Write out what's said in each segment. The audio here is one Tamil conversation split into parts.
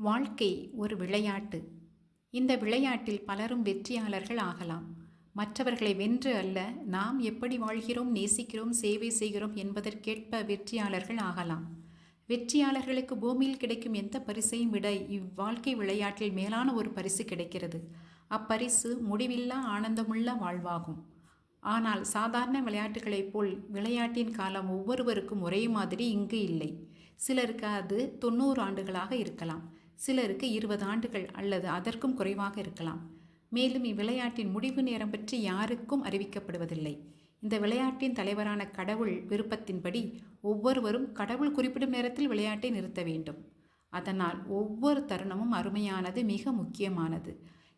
வாழ்க்கை ஒரு விளையாட்டு. இந்த விளையாட்டில் பலரும் வெற்றியாளர்கள் ஆகலாம். மற்றவர்களை வென்று அல்ல நாம் எப்படி வாழ்கிறோம் நேசிக்கிறோம் சேவை செய்கிறோம் என்பதற்கேற்ப வெற்றியாளர்கள் ஆகலாம். வெற்றியாளர்களுக்கு பூமியில் கிடைக்கும் எந்த பரிசையும் விட இவ்வாழ்க்கை விளையாட்டில் மேலான ஒரு பரிசு கிடைக்கிறது. அப்பரிசு முடிவில்லா ஆனந்தமுள்ள வாழ்வாகும். ஆனால் சாதாரண விளையாட்டுகளைப் போல் விளையாட்டின் காலம் ஒவ்வொருவருக்கும் ஒரே மாதிரி இங்கு இல்லை. சிலருக்கு அது தொண்ணூறு ஆண்டுகளாக இருக்கலாம். சிலருக்கு இருபது ஆண்டுகள் அல்லது அதற்கும் குறைவாக இருக்கலாம். மேலும் இவ்விளையாட்டின் முடிவு நேரம் பற்றி யாருக்கும் அறிவிக்கப்படுவதில்லை. இந்த விளையாட்டின் தலைவரான கடவுள் விருப்பத்தின்படி ஒவ்வொருவரும் கடவுள் குறிப்பிடும் நேரத்தில் விளையாட்டை நிறுத்த வேண்டும். அதனால் ஒவ்வொரு தருணமும் அருமையானது மிக முக்கியமானது.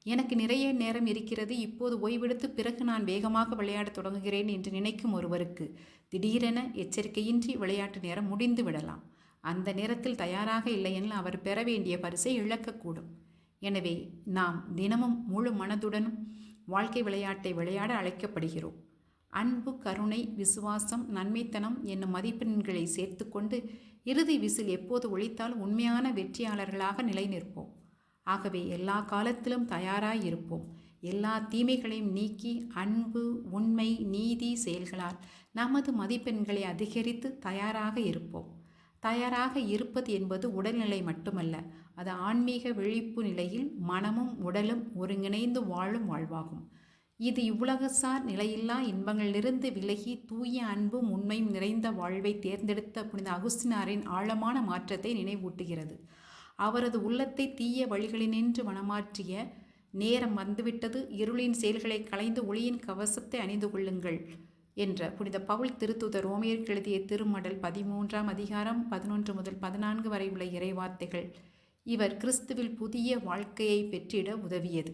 எனக்கு நிறைய நேரம் இருக்கிறது இப்போது ஓய்வெடுத்து பிறகு நான் வேகமாக விளையாடத் தொடங்குகிறேன் என்று நினைக்கும் ஒருவருக்கு திடீரென எச்சரிக்கையின்றி விளையாட்டு நேரம் முடிந்து விடலாம். அந்த நேரத்தில் தயாராக இல்லையெனில் அவர் பெற வேண்டிய பரிசை இழக்கக்கூடும். எனவே நாம் தினமும் முழு மனதுடனும் வாழ்க்கை விளையாட்டை விளையாட அழைக்கப்படுகிறோம். அன்பு கருணை விசுவாசம் நன்மைத்தனம் என்னும் மதிப்பெண்களை சேர்த்துக்கொண்டு இறுதி விசில் எப்போது ஒழித்தாலும் உண்மையான வெற்றியாளர்களாக நிலை நிற்போம் ஆகவே எல்லா காலத்திலும் தயாராய் இருப்போம். எல்லா தீமைகளையும் நீக்கி அன்பு உண்மை நீதி செயல்களால் நமது மதிப்பெண்களை அதிகரித்து தயாராக இருப்போம். தயாராக இருப்பது என்பது உடல்நிலை மட்டுமல்ல அது ஆன்மீக விழிப்பு நிலையில் மனமும் உடலும் ஒருங்கிணைந்து வாழும் வாழ்வாகும். இது இவ்வுலகசார் நிலையில்லா இன்பங்களிலிருந்து விலகி தூய அன்பும் உண்மையும் நிறைந்த வாழ்வை தேர்ந்தெடுத்த புனித அகுஸ்தினாரின் ஆழமான மாற்றத்தை நினைவூட்டுகிறது. அவரது உள்ளத்தை தீய வழிகளினின்று மனமாற்றிய நேரம் வந்துவிட்டது. இருளின் செயல்களை களைந்து ஒளியின் கவசத்தை அணிந்து கொள்ளுங்கள். என்ற புனித பவுல் திருத்துத ரோமியருக்கு எழுதிய திருமடல் பதிமூன்றாம் அதிகாரம் பதினொன்று முதல் பதினான்கு வரை உள்ள இறைவார்த்தைகள். இவர் கிறிஸ்துவில் புதிய வாழ்க்கையை பெற்றிட உதவியது.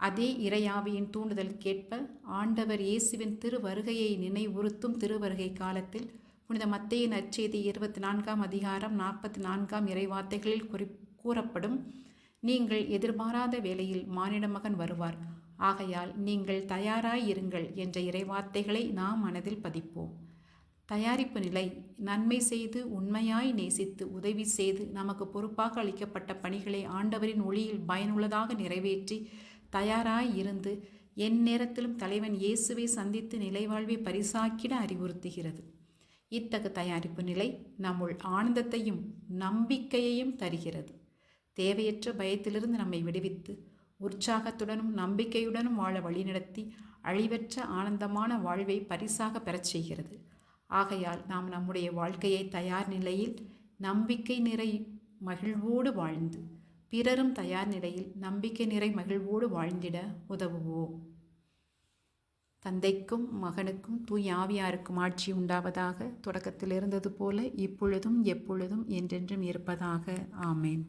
அதே இறையாவியின் தூண்டுதல் கேட்ப ஆண்டவர் இயேசுவின் திருவருகையை நினைவுறுத்தும் திருவருகை காலத்தில் புனித மத்தையின் நற்செய்தி இருபத்தி நான்காம் அதிகாரம் நாற்பத்தி நான்காம் இறைவார்த்தைகளில் குறி கூறப்படும் நீங்கள் எதிர்பாராத வேளையில் மானிட மகன் வருவார். ஆகையால் நீங்கள் தயாராயிருங்கள் என்ற இறைவார்த்தைகளை நாம் மனதில் பதிப்போம். தயாரிப்பு நிலை நன்மை செய்து உண்மையாய் நேசித்து உதவி செய்து நமக்கு பொறுப்பாக அளிக்கப்பட்ட பணிகளை ஆண்டவரின் ஒளியில் பயனுள்ளதாக நிறைவேற்றி தயாராய் இருந்து என் நேரத்திலும் தலைவன் இயேசுவை சந்தித்து நிலைவாழ்வை பரிசாக்கிட அறிவுறுத்துகிறது. இத்தகு தயாரிப்பு நிலை நம்முள் ஆனந்தத்தையும் நம்பிக்கையையும் தருகிறது. தேவையற்ற பயத்திலிருந்து நம்மை விடுவித்து உற்சாகத்துடனும் நம்பிக்கையுடனும் வாழ வழிநடத்தி அழிவற்ற ஆனந்தமான வாழ்வை பரிசாக பெறச் செய்கிறது. ஆகையால் நாம் நம்முடைய வாழ்க்கையை தயார் நிலையில் நம்பிக்கை நிறை மகிழ்வோடு வாழ்ந்து பிறரும் தயார் நிலையில் நம்பிக்கை நிறை மகிழ்வோடு வாழ்ந்திட உதவுவோம். தந்தைக்கும் மகனுக்கும் தூய் ஆவியாருக்கும் ஆட்சி உண்டாவதாக தொடக்கத்தில் இருந்தது போல இப்பொழுதும் எப்பொழுதும் என்றென்றும் இருப்பதாக. ஆமேன்.